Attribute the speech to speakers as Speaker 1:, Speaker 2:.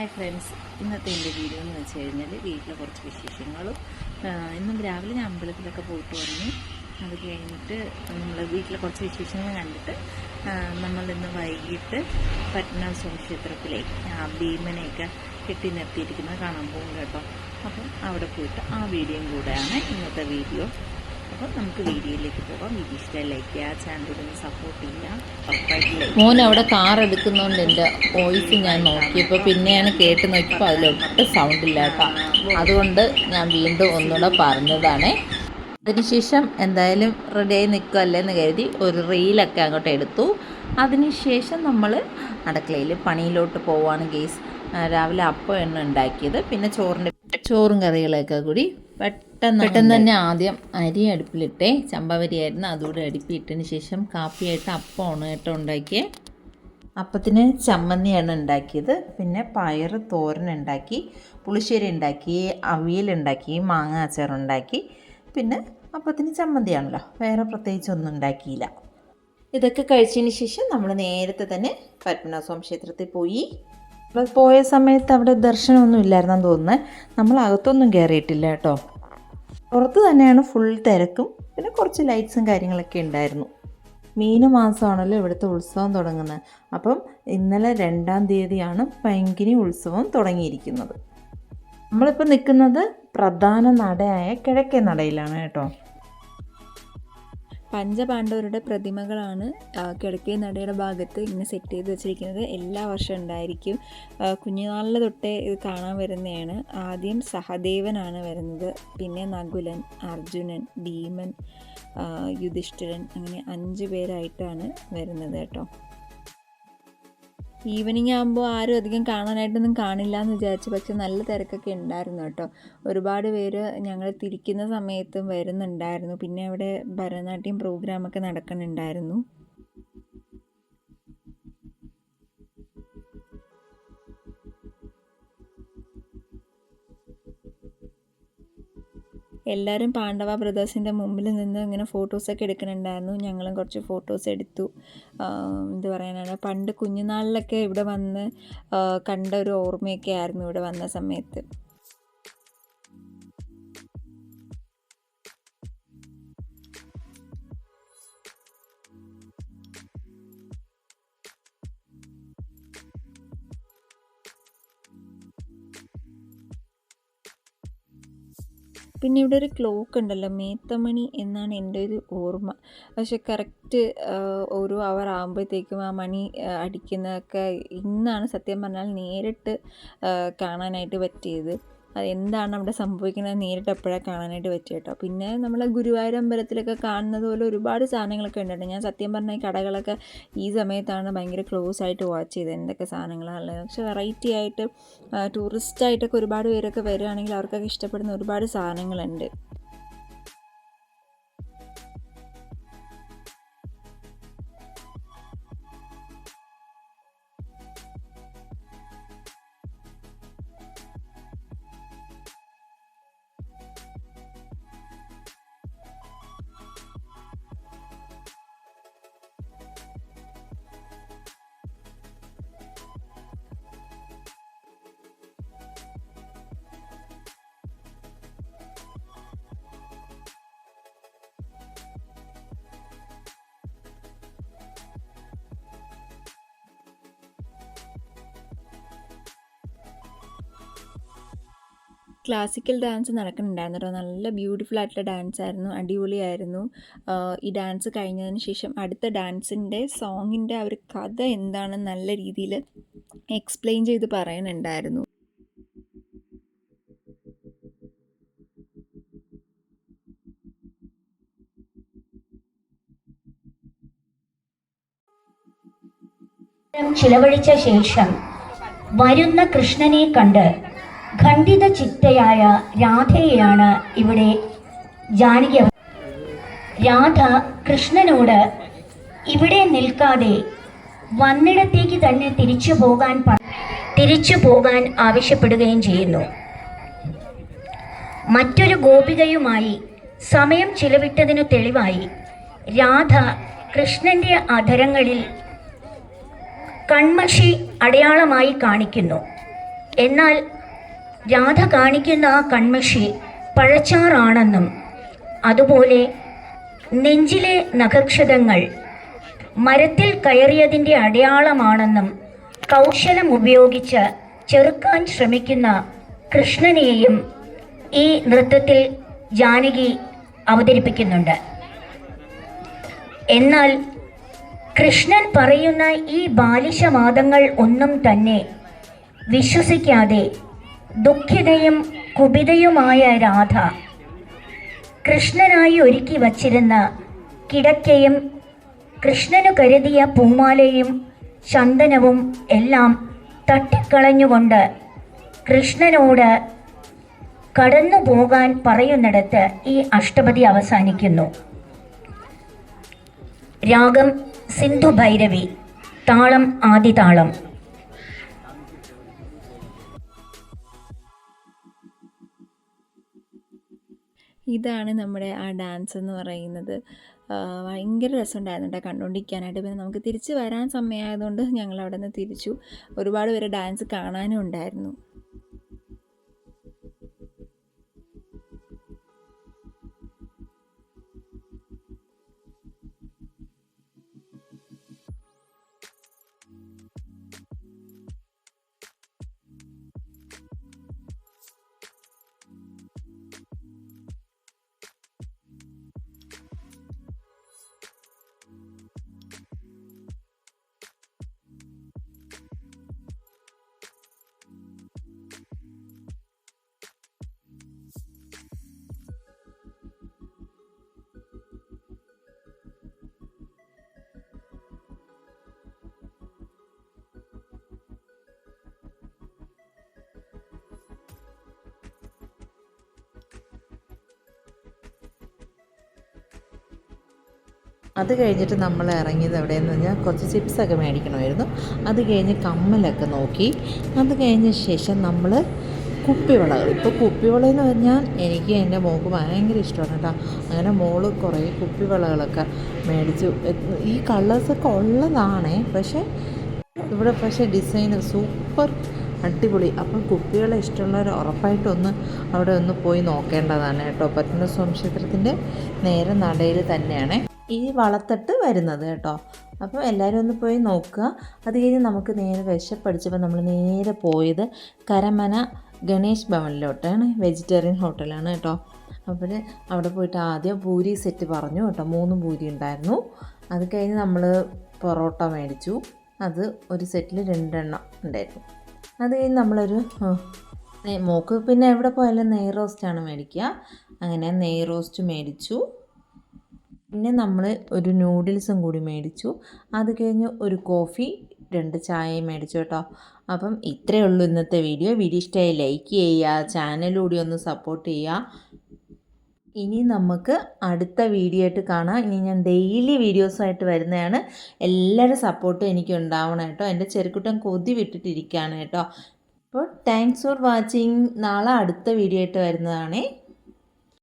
Speaker 1: Hi friends ഇന്നത്തെ എന്റെ video എന്ന് വെച്ച് കഴിഞ്ഞാൽ വീട്ടിലെ കുറച്ച് വിശേഷങ്ങളും ഇന്നും രാവിലെ ഞാൻ അമ്പലത്തിലൊക്കെ പോയിട്ട് വന്നു. അത് കഴിഞ്ഞിട്ട് നമ്മൾ വീട്ടിലെ കുറച്ച് വിശേഷങ്ങൾ കണ്ടിട്ട് നമ്മൾ ഇന്ന് വൈകിട്ട് പത്മനാഭസ്വാമി ക്ഷേത്രത്തിലെ ആ ഭീമനെയൊക്കെ കെട്ടി നിർത്തിയിരിക്കുന്നത് കാണാൻ പോകും കേട്ടോ. അപ്പം അവിടെ പോയിട്ട് ആ വീഡിയോയും കൂടെയാണ് ഇന്നത്തെ വീഡിയോ. അപ്പം നമുക്ക് വീഡിയോയിലേക്ക് പോകാം. വീഡിയോ ഇഷ്ടമായി ലൈക്ക് സപ്പോർട്ട്
Speaker 2: മോൻ അവിടെ കാർ എടുക്കുന്നോണ്ട് എന്റെ വോയിസ് ഞാൻ നോക്കിയപ്പോൾ പിന്നെയാണ് കേട്ട് നോക്കിയപ്പോൾ അതിലൊട്ടും സൗണ്ട് ഇല്ല അതുകൊണ്ട് ഞാൻ വീണ്ടും ഒന്നുകൂടെ പറഞ്ഞതാണേ. അതിനുശേഷം എന്തായാലും റെഡിയായി നിൽക്കുമല്ലേന്ന് കരുതി ഒരു റീലൊക്കെ അങ്ങോട്ട് എടുത്തു. അതിനുശേഷം നമ്മൾ അടുക്കളയിൽ പണിയിലോട്ട് പോവാണ് ഗേസ്. രാവിലെ അപ്പം എണ്ണ ഉണ്ടാക്കിയത്. പിന്നെ ചോറിന്റെ ചോറും കറികളൊക്കെ കൂടി പെട്ടെന്ന് പെട്ടെന്ന് തന്നെ ആദ്യം അരി അടുപ്പിലിട്ടേ ചമ്പവരിയായിരുന്നു. അതുകൂടെ അടുപ്പിയിട്ടതിന് ശേഷം കാപ്പിയായിട്ട് അപ്പമാണ് കേട്ടോ ഉണ്ടാക്കിയ അപ്പത്തിന് ചമ്മന്തിയാണ് ഉണ്ടാക്കിയത്. പിന്നെ പയർ തോരൻ ഉണ്ടാക്കി പുളിശ്ശേരി ഉണ്ടാക്കി അവിയലുണ്ടാക്കി മാങ്ങ അച്ചാറുണ്ടാക്കി പിന്നെ അപ്പത്തിന് ചമ്മന്തിയാണല്ലോ. വേറെ പ്രത്യേകിച്ച് ഒന്നും ഉണ്ടാക്കിയില്ല. ഇതൊക്കെ കഴിച്ചതിന് ശേഷം നമ്മൾ നേരത്തെ തന്നെ പത്മനാഭസ്വാമി ക്ഷേത്രത്തിൽ പോയി നമ്മൾ പോയ സമയത്ത് അവിടെ ദർശനമൊന്നും ഇല്ലായിരുന്നെന്ന് തോന്നുന്നത് നമ്മൾ അകത്തൊന്നും കയറിയിട്ടില്ല കേട്ടോ. പുറത്ത് തന്നെയാണ് ഫുൾ തിരക്കും. പിന്നെ കുറച്ച് ലൈറ്റ്സും കാര്യങ്ങളൊക്കെ ഉണ്ടായിരുന്നു. മീന മാസമാണല്ലോ ഇവിടുത്തെ ഉത്സവം തുടങ്ങുന്നത്. അപ്പം ഇന്നലെ രണ്ടാം തീയതിയാണ് പൈങ്കിനി ഉത്സവം തുടങ്ങിയിരിക്കുന്നത്. നമ്മളിപ്പോൾ നിൽക്കുന്നത് പ്രധാന നടയായ കിഴക്കേ നടയിലാണ് കേട്ടോ.
Speaker 3: പഞ്ചപാണ്ഡവരുടെ പ്രതിമകളാണ് കിടക്കേ നടയുടെ ഭാഗത്ത് ഇങ്ങനെ സെറ്റ് ചെയ്ത് വെച്ചിരിക്കുന്നത്. എല്ലാ വർഷവും ഉണ്ടായിരിക്കും. കുഞ്ഞുനാളിൽ തൊട്ടേ ഇത് കാണാൻ വരുന്നതാണ്. ആദ്യം സഹദേവനാണ് വരുന്നത്. പിന്നെ നകുലൻ അർജുനൻ ഭീമൻ യുധിഷ്ഠിരൻ അങ്ങനെ അഞ്ച് പേരായിട്ടാണ് വരുന്നത് കേട്ടോ. ഈവനിങ് ആകുമ്പോൾ ആരും അധികം കാണാനായിട്ടൊന്നും കാണില്ല എന്ന് വിചാരിച്ചു. പക്ഷെ നല്ല തിരക്കൊക്കെ ഉണ്ടായിരുന്നു കേട്ടോ. ഒരുപാട് പേര് ഞങ്ങൾ തിരിക്കുന്ന സമയത്തും വരുന്നുണ്ടായിരുന്നു. പിന്നെ അവിടെ ഭരതനാട്യം പ്രോഗ്രാമൊക്കെ നടക്കുന്നുണ്ടായിരുന്നു. എല്ലാവരും പാണ്ഡവ ബ്രദേഴ്സിന്റെ മുമ്പിൽ നിന്ന് ഇങ്ങനെ ഫോട്ടോസൊക്കെ എടുക്കുന്നുണ്ടായിരുന്നു. ഞങ്ങളും കുറച്ച് ഫോട്ടോസ് എടുത്തു. എന്ത് പറയാനാണ്? പണ്ട് കുഞ്ഞുനാളിലൊക്കെ ഇവിടെ വന്ന് കണ്ട ഒരു ഓർമ്മയൊക്കെ ആയിരുന്നു ഇവിടെ വന്ന സമയത്ത്. പിന്നെ ഇവിടെ ഒരു ക്ലോക്ക് ഉണ്ടല്ലോ. മേത്തമണി എന്നാണ് എന്റെ ഒരു ഓർമ്മ. പക്ഷെ കറക്റ്റ് ഓരോ അവർ ആകുമ്പോഴത്തേക്കും ആ മണി അടിക്കുന്നതൊക്കെ ഇന്നാണ് സത്യം പറഞ്ഞാൽ നേരിട്ട് കാണാനായിട്ട് പറ്റിയത്. അത് എന്താണ് അവിടെ സംഭവിക്കുന്നത് നേരിട്ട് കാണാനായിട്ട് പറ്റിയ കേട്ടോ പിന്നെ നമ്മൾ ഗുരുവായൂർ അമ്പലത്തിലൊക്കെ കാണുന്നത് പോലെ ഒരുപാട് സാധനങ്ങളൊക്കെ ഉണ്ട് ഞാൻ സത്യം പറഞ്ഞാൽ ഈ കടകളൊക്കെ ഈ സമയത്താണ് ഭയങ്കര ക്ലോസ് ആയിട്ട് വാച്ച് ചെയ്തത്. എന്തൊക്കെ സാധനങ്ങളാണുള്ളത് പക്ഷേ വെറൈറ്റി ആയിട്ട് ടൂറിസ്റ്റ് ആയിട്ടൊക്കെ ഒരുപാട് പേരൊക്കെ വരികയാണെങ്കിൽ അവർക്കൊക്കെ ഇഷ്ടപ്പെടുന്ന ഒരുപാട് സാധനങ്ങളുണ്ട്. ക്ലാസിക്കൽ ഡാൻസ് നടക്കുന്നുണ്ടായിരുന്നു നല്ല ബ്യൂട്ടിഫുൾ ആയിട്ടുള്ള ഡാൻസ് ആയിരുന്നു. അടിപൊളിയായിരുന്നു. ഈ ഡാൻസ് കഴിഞ്ഞതിന് ശേഷം അടുത്ത ഡാൻസിന്റെ സോങ്ങിന്റെ ആ ഒരു കഥ എന്താണെന്ന് നല്ല രീതിയിൽ എക്സ്പ്ലെയിൻ ചെയ്ത് പറയുന്നുണ്ടായിരുന്നു.
Speaker 4: ചിലവഴിച്ച ശേഷം വരുന്ന കൃഷ്ണനെ കണ്ട് ഖണ്ഡിത ചിത്തയായ രാധയെയാണ് ഇവിടെ ജാനകി രാധ കൃഷ്ണനോട് ഇവിടെ നിൽക്കാതെ വന്നിടത്തേക്ക് തന്നെ തിരിച്ചു പോകാൻ തിരിച്ചു പോകാൻ ആവശ്യപ്പെടുകയും ചെയ്യുന്നു. മറ്റൊരു ഗോപികയുമായി സമയം ചിലവിട്ടതിനു തെളിവായി രാധ കൃഷ്ണന്റെ അധരങ്ങളിൽ കൺമഷി അടയാളമായി കാണിക്കുന്നു. എന്നാൽ രാധ കാണിക്കുന്ന ആ കൺമഷി പഴച്ചാറാണെന്നും അതുപോലെ നെഞ്ചിലെ നഖക്ഷതങ്ങൾ മരത്തിൽ കയറിയതിന്റെ അടയാളമാണെന്നും കൗശലം ഉപയോഗിച്ച് ചെറുക്കാൻ ശ്രമിക്കുന്ന കൃഷ്ണനെയും ഈ നൃത്തത്തിൽ ജാനകി അവതരിപ്പിക്കുന്നുണ്ട്. എന്നാൽ കൃഷ്ണൻ പറയുന്ന ഈ ബാലിശവാദങ്ങൾ ഒന്നും തന്നെ വിശ്വസിക്കാതെ ദുഃഖിതയും കുപിതയുമായ രാധ കൃഷ്ണനായി ഒരുക്കി വച്ചിരുന്ന കിടക്കയും കൃഷ്ണനു കരുതിയ പൂമാലയും ചന്ദനവും എല്ലാം തട്ടിക്കളഞ്ഞുകൊണ്ട് കൃഷ്ണനോട് കടന്നു പോകാൻ പറയുന്നിടത്ത് ഈ അഷ്ടപതി അവസാനിക്കുന്നു. രാഗം സിന്ധു ഭൈരവി താളം ആദിതാളം.
Speaker 3: ഇതാണ് നമ്മുടെ ആ ഡാൻസ് എന്ന് പറയുന്നത്. ഭയങ്കര രസമുണ്ടായിരുന്നു കേട്ടോ കണ്ടുകൊണ്ടിരിക്കാനായിട്ട് പിന്നെ നമുക്ക് തിരിച്ച് വരാൻ സമയമായതുകൊണ്ട് ഞങ്ങൾ അവിടെ നിന്ന് തിരിച്ചു. ഒരുപാട് പേര് ഡാൻസ് കാണാനും ഉണ്ടായിരുന്നു.
Speaker 2: അത് കഴിഞ്ഞിട്ട് നമ്മൾ ഇറങ്ങിയത് എവിടെയെന്ന് പറഞ്ഞാൽ കുറച്ച് ചിപ്സൊക്കെ മേടിക്കണമായിരുന്നു. അത് കഴിഞ്ഞ് കമ്മലൊക്കെ നോക്കി. അത് കഴിഞ്ഞ ശേഷം നമ്മൾ കുപ്പിവളകൾ. ഇപ്പോൾ കുപ്പിവള എന്ന് പറഞ്ഞാൽ എനിക്ക് എന്റെ മോൾക്ക് ഭയങ്കര ഇഷ്ടമാണ് കേട്ടോ. അങ്ങനെ മോൾ കുറേ കുപ്പിവളകളൊക്കെ മേടിച്ചു. ഈ കളേഴ്സൊക്കെ ഉള്ളതാണേ. പക്ഷേ ഇവിടെ പക്ഷേ ഡിസൈൻ സൂപ്പർ അടിപൊളി. അപ്പം കുപ്പികളെ ഇഷ്ടമുള്ളവർ ഉറപ്പായിട്ടൊന്ന് അവിടെ ഒന്ന് പോയി നോക്കേണ്ടതാണ് കേട്ടോ. പത്മനാഭസ്വാമി ക്ഷേത്രത്തിന്റെ നേരെ നടയിൽ തന്നെയാണ്. ഈ വളത്തട്ട് വരുന്നത് കേട്ടോ. അപ്പോൾ എല്ലാവരും ഒന്ന് പോയി നോക്കുക. അത് കഴിഞ്ഞ് നമുക്ക് നേരെ വിശപ്പടിച്ചപ്പോൾ നമ്മൾ നേരെ പോയത് കരമന ഗണേഷ് ഭവനിലോട്ടാണ്. വെജിറ്റേറിയൻ ഹോട്ടലാണ് കേട്ടോ. അപ്പോൾ അവിടെ പോയിട്ട് ആദ്യം പൂരി സെറ്റ് പറഞ്ഞു കേട്ടോ. മൂന്ന് പൂരി ഉണ്ടായിരുന്നു. അത് കഴിഞ്ഞ് നമ്മൾ പൊറോട്ട മേടിച്ചു. അത് ഒരു സെറ്റിൽ രണ്ടെണ്ണം ഉണ്ടായിരുന്നു. അത് കഴിഞ്ഞ് നമ്മളൊരു മോക്ക് പിന്നെ എവിടെ പോയാലും നെയ് റോസ്റ്റാണ് മേടിക്കുക. അങ്ങനെ നെയ് റോസ്റ്റ് മേടിച്ചു. പിന്നെ നമ്മൾ ഒരു നൂഡിൽസും കൂടി മേടിച്ചു. അത് കഴിഞ്ഞ് ഒരു കോഫി രണ്ട് ചായയും മേടിച്ചു കേട്ടോ. അപ്പം ഇത്രയേ ഉള്ളൂ ഇന്നത്തെ വീഡിയോ വീഡിയോ ഇഷ്ടമായി ലൈക്ക് ചെയ്യുക ചാനലൂടി ഒന്ന് സപ്പോർട്ട് ചെയ്യുക. ഇനി നമുക്ക് അടുത്ത വീഡിയോ ആയിട്ട് കാണാം. ഇനി ഞാൻ ഡെയിലി വീഡിയോസായിട്ട് വരുന്നതാണ്. എല്ലാവരും സപ്പോർട്ടും എനിക്ക് ഉണ്ടാവണം കേട്ടോ. എന്റെ ചെറുക്കുട്ടൻ കൊതി വിട്ടിട്ടിരിക്കുകയാണ് കേട്ടോ. അപ്പോൾ താങ്ക്സ് ഫോർ വാച്ചിങ് നാളെ അടുത്ത വീഡിയോ ആയിട്ട് വരുന്നതാണേ.